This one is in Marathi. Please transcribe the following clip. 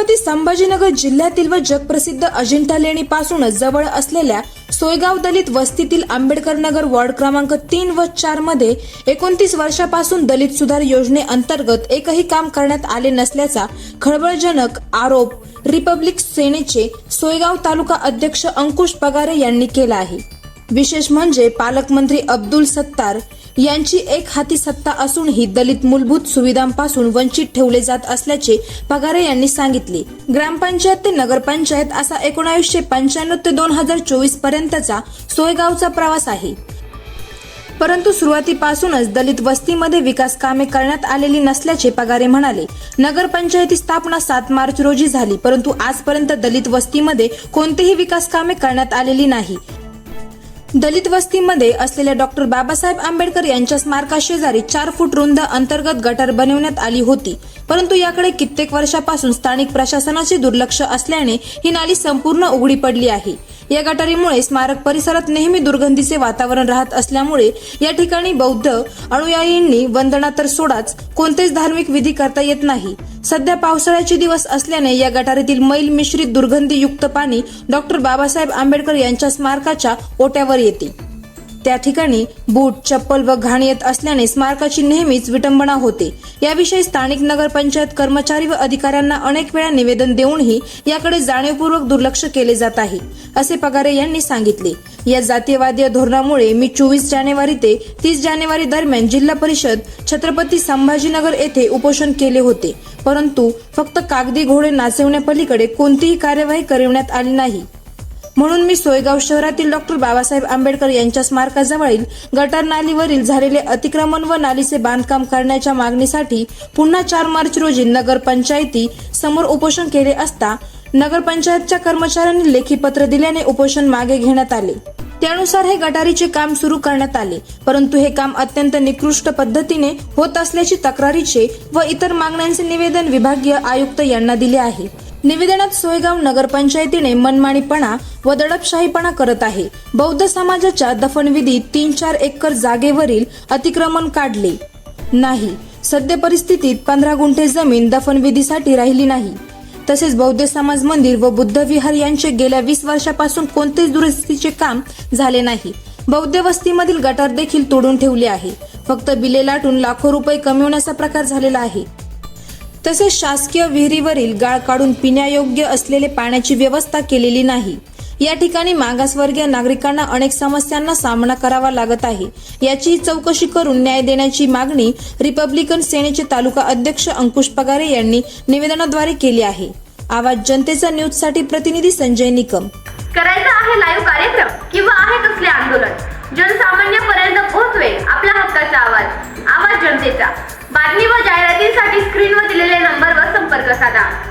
छत्रपती संभाजीनगर जिल्ह्यातील व जगप्रसिद्ध अजिंठा लेणीपासूनच जवळ असलेल्या सोयगाव दलित वस्तीतील आंबेडकर नगर वॉर्ड क्रमांक तीन व चारमध्ये एकोणतीस वर्षापासून दलित सुधार योजनेअंतर्गत एकही काम करण्यात आले नसल्याचा खळबळजनक आरोप रिपब्लिक सेनेचे सोयगाव तालुका अध्यक्ष अंकुश पगारे यांनी केला आहे. विशेष म्हणजे पालकमंत्री अब्दुल सत्तार यांची एक हाती सत्ता असूनही दलित मूलभूत सुविधांपासून वंचित ठेवले जात असल्याचे पगारे यांनी सांगितले. ग्रामपंचायत ते नगरपंचायत असा एकोणावीसशे पंच्याण्णव ते दोन हजार चोवीस पर्यंतचा सोयगावचा प्रवास आहे. परंतु सुरुवातीपासूनच दलित वस्तीमध्ये विकास कामे करण्यात आलेली नसल्याचे पगारे म्हणाले. नगरपंचायती स्थापना सात मार्च रोजी झाली परंतु आजपर्यंत दलित वस्तीमध्ये कोणतीही विकास कामे करण्यात आलेली नाही. दलित वस्तीमध्ये असलेल्या डॉक्टर बाबासाहेब आंबेडकर यांच्या स्मारकाशेजारी चार फूट रुंद अंतर्गत गटार बनवण्यात आली होती. परंतु याकडे कित्येक वर्षापासून स्थानिक प्रशासनाचे दुर्लक्ष असल्याने ही नाली संपूर्ण उघडी पडली आहे. या गटारीमुळे स्मारक परिसरात नेहमी दुर्गंधीचे वातावरण राहत असल्यामुळे या ठिकाणी बौद्ध अनुयायींनी वंदना तर सोडाच कोणतेच धार्मिक विधी करता येत नाही. सध्या पावसाळ्याचे दिवस असल्याने या गटारीतील मैल मिश्रित दुर्गंधीयुक्त पाणी डॉक्टर बाबासाहेब आंबेडकर यांच्या स्मारकाच्या ओट्यावर येते. त्या ठिकाणी बूट चप्पल व घाण येत असल्याने स्मारकाची नेहमीच विटंबना होते. याविषयी स्थानिक नगरपंचायत कर्मचारी व अधिकाऱ्यांना अनेक वेळा निवेदन देऊनही याकडे जाणीवपूर्वक दुर्लक्ष केले जात आहे असे पगारे यांनी सांगितले. या जातीयवादी धोरणामुळे मी चोवीस जानेवारी ते तीस जानेवारी दरम्यान जिल्हा परिषद छत्रपती संभाजीनगर येथे उपोषण केले होते. परंतु फक्त कागदी घोडे नाचवण्यापलीकडे कोणतीही कार्यवाही करण्यात आली नाही. म्हणून मी सोयगाव शहरातील डॉक्टर बाबासाहेब आंबेडकर यांच्या स्मारकाजवळील गटार नालीवरील झालेले अतिक्रमण व नालीचे बांधकाम करण्याच्या मागणीसाठी पुन्हा चार मार्च रोजी नगर पंचायती समोर उपोषण केले असता नगरपंचायतच्या कर्मचाऱ्यांनी लेखी पत्र दिल्याने उपोषण मागे घेण्यात आले. त्यानुसार हे गटारीचे काम सुरू करण्यात आले परंतु हे काम अत्यंत निकृष्ट पद्धतीने होत असल्याची तक्रारीचे व इतर मागण्यांचे निवेदन विभागीय आयुक्त यांना दिले आहे. निवेदनात सोयगाव नगरपंचायतीने मनमाणीपणा व दडपशाहीपणा करत आहे. बौद्ध समाजाच्या दफनविधी तीन चार एकर जागेवरील अतिक्रमण काढले. नाही सद्य परिस्थितीत पंधरा गुंठे जमीन दफनविधीसाठी राहिली नाही. तसेच बौद्ध समाज मंदिर व बुद्ध विहार यांचे गेल्या वीस वर्षापासून कोणतेच दुरुस्तीचे काम झाले नाही. बौद्ध वस्तीमधील गटार देखील तोडून ठेवले आहे. फक्त बिले लाटून लाखो रुपये कमविण्याचा प्रकार झालेला आहे. तसेच शासकीय विहिरीवरील गाळ काढून पिण्यायोग्य असलेले पाण्याची व्यवस्था केलेली नाही. या ठिकाणी मागासवर्गीय नागरिकांना अनेक समस्यांना सामना करावा लागत आहे. याची चौकशी करून न्याय देण्याची मागणी रिपब्लिकन सेनेचे तालुका अध्यक्ष अंकुश पगारे यांनी निवेदनाद्वारे केली आहे. आवाज जनतेचा न्यूजसाठी प्रतिनिधी संजय निकम. करायचा आहे लाईव्ह कार्यक्रम किंवा आहे कसले आंदोलन? आवाज आवाज